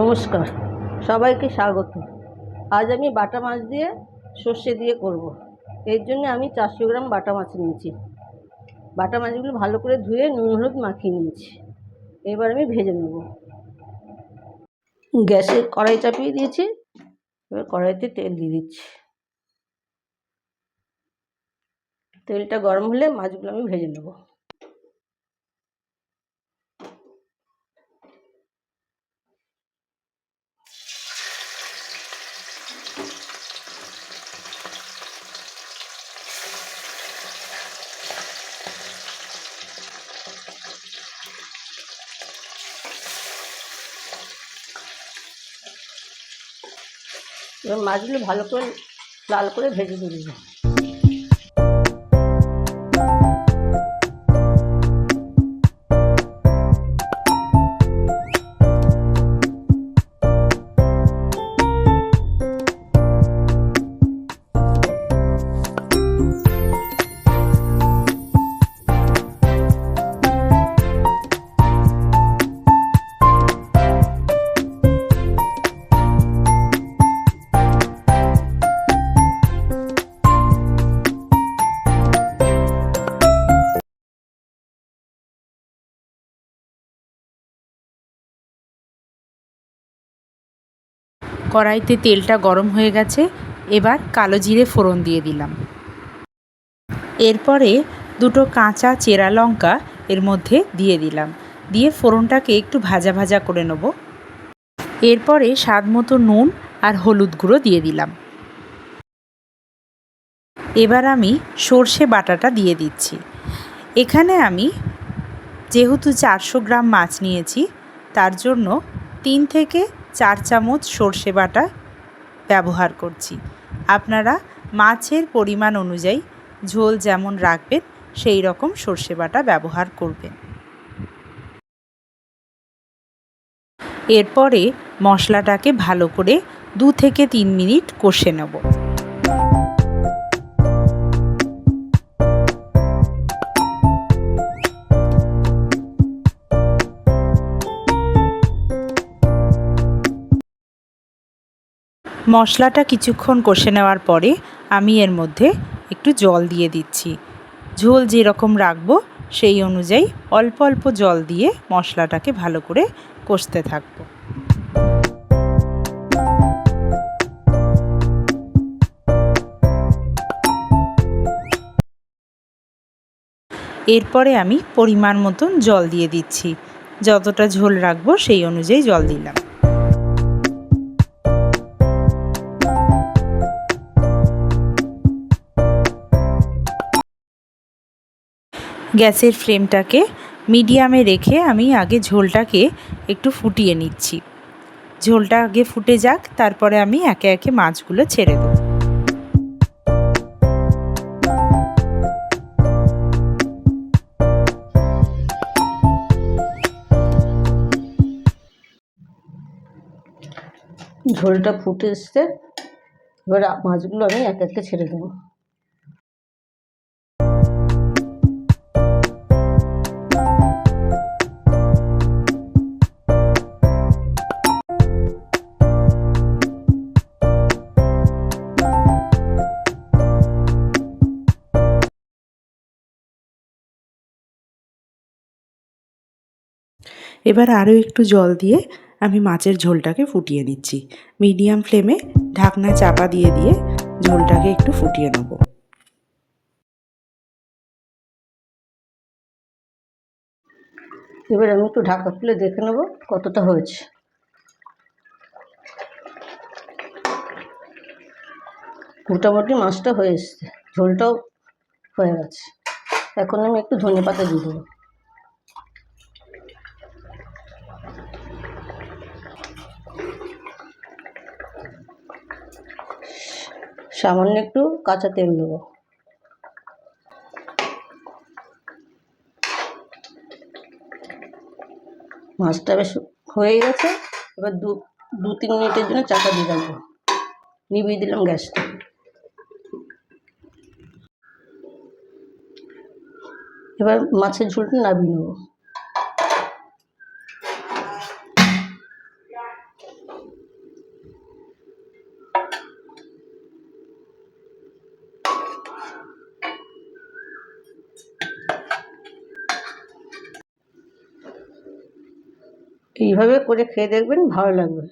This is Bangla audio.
নমস্কার, সবাইকে স্বাগত। আজ আমি বাটা মাছ দিয়ে সর্ষে দিয়ে করব। এর জন্য আমি চারশো গ্রাম বাটা মাছ নিয়েছি। বাটা মাছগুলো ভালো করে ধুয়ে নুন হলুদ মাখিয়ে নিয়েছি। এবার আমি ভেজে নেব। গ্যাসে কড়াই চাপিয়ে দিয়েছি। এবার কড়াইতে তেল দিয়ে দিচ্ছি। তেলটা গরম হলে মাছগুলো আমি ভেজে নেব। এবার মাছগুলো ভালো করে লাল করে ভেজে তুলব কড়াইতে তেলটা গরম হয়ে গেছে, এবার কালো জিরে ফোড়ন দিয়ে দিলাম। এরপরে দুটো কাঁচা চেরা লঙ্কা এর মধ্যে দিয়ে দিলাম। দিয়ে ফোড়নটাকে একটু ভাজা ভাজা করে নেব। এরপরে স্বাদ মতো নুন আর হলুদ গুঁড়ো দিয়ে দিলাম। এবার আমি সর্ষে বাটাটা দিয়ে দিচ্ছি। এখানে আমি যেহেতু চারশো গ্রাম মাছ নিয়েছি, তার জন্য তিন থেকে চার চামচ সর্ষে বাটা ব্যবহার করছি। আপনারা মাছের পরিমাণ অনুযায়ী ঝোল যেমন রাখবেন, সেই রকম সর্ষে বাটা ব্যবহার করবেন। এরপরে মশলাটাকে ভালো করে দু থেকে তিন মিনিট কষে নেব। মশলাটা কিছুক্ষণ কষে নেওয়ার পরে আমি এর মধ্যে একটু জল দিয়ে দিচ্ছি। ঝোল যেরকম রাখব সেই অনুযায়ী অল্প অল্প জল দিয়ে মশলাটাকে ভালো করে কষতে থাকব। এরপরে আমি পরিমাণ মতন জল দিয়ে দিচ্ছি। যতটা ঝোল রাখব সেই অনুযায়ী জল দিলাম। গ্যাসের ফ্লেমটাকে মিডিয়ামে রেখে আমি আগে ঝোলটাকে একটু ফুটিয়ে নিচ্ছি। ঝোলটা আগে ফুটে যাক, তারপরে আমি একে একে মাছগুলো ছেড়ে দেবো। ঝোলটা ফুটে এসছে, এবার মাছগুলো আমি এক একে ছেড়ে দেবো। এবার আরও একটু জল দিয়ে আমি মাছের ঝোলটাকে ফুটিয়ে নিচ্ছি। মিডিয়াম ফ্লেমে ঢাকনা চাপা দিয়ে দিয়ে ঝোলটাকে একটু ফুটিয়ে নেব। এবার আমি একটু ঢাকা খুলে দেখে নেব কতটা হয়েছে। মোটামুটি মাছটা হয়ে এসছে, ঝোলটাও হয়ে গেছে। এখন আমি একটু ধনে পাতা দিয়ে দেবো। সামান্য একটু কাঁচা তেল দেবো মাছটা বেশ হয়ে গেছে। এবার দু দু, তিন মিনিটের জন্য চাকা দিয়ে রাখব। নিভিয়ে দিলাম গ্যাসটা। এবার মাছের ঝোলটা নামিয়ে নেব। এইভাবে করে খেয়ে দেখবেন ভালো লাগবে।